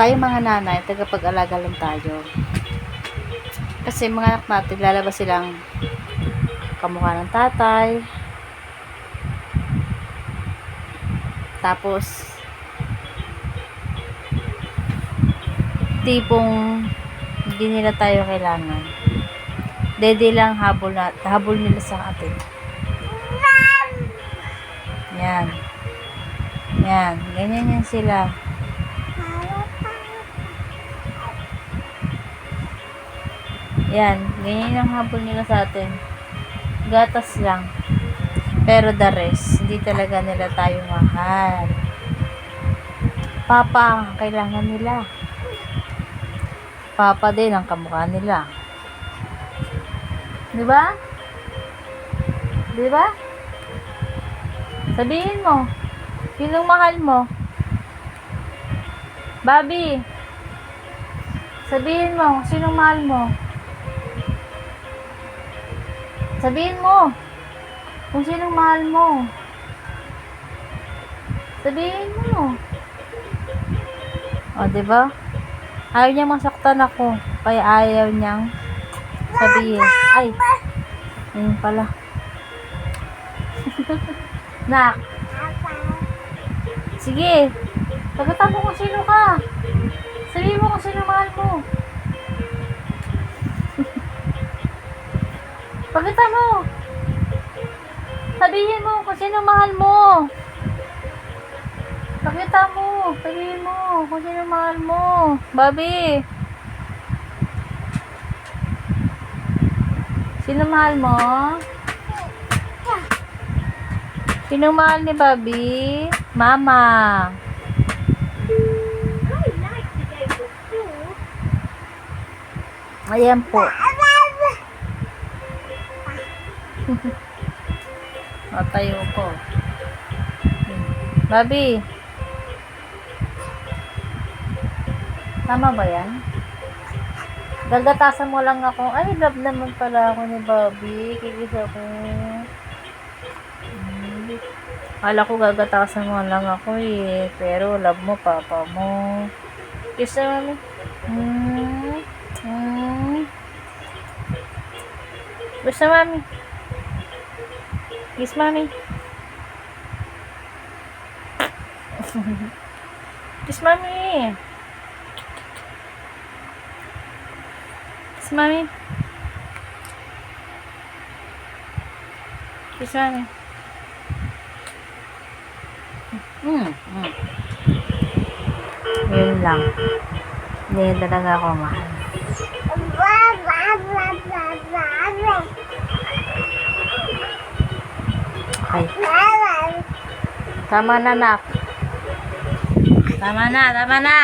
tayo mga nanay, tagapag-alaga lang tayo. Kasi mga anak natin, lalabas silang kamukha ng tatay. Tapos, tipong hindi nila tayo kailangan. Dede lang habol, na, habol nila sa atin. Yan. Yan. Ganyan yan sila. Yan. Ganyan ang habol nila sa atin. Gatas lang. Pero the rest, hindi talaga nila tayo mahal. Papa ang kailangan nila. Papa din ang kamukha nila. Di ba? Di ba? Sabihin mo, sinong mahal mo? Bobby, sabihin mo, sinong mahal mo? Sabihin mo, kung sinong mahal mo. Sabihin mo. O, di ba? Ayaw niya masaktan ako. Kaya ayaw niyang sabihin. Ay! Ayun pala. Nak! Sige! Pagkatan mo kung sino ka. Sabihin mo kung sino mahal mo. Pagkatan mo! Sabihin mo kung sino mahal mo. Pakita mo. Sabihin mo kung sino mahal mo. Bobby. Sino mahal mo? Sino mahal ni Bobby? Mama. Ayan po. O, tayo po. Bobby. Tama ba yan? Gagatasan mo lang ako. Ay, love naman pala ako ni Bobby. Kikis ako. Hmm. Kala ko gagatasan mo lang ako eh. Pero love mo, papa mo. Kiss na mami. Hmm. Hmm. Na mami. Kiss mami. Kiss mami. Kiss mami. Kiss mami. Hmm. Hmm. Yun lang. Hindi talaga ako mahal. Okay. Tama na, nak. Tama na, tama na.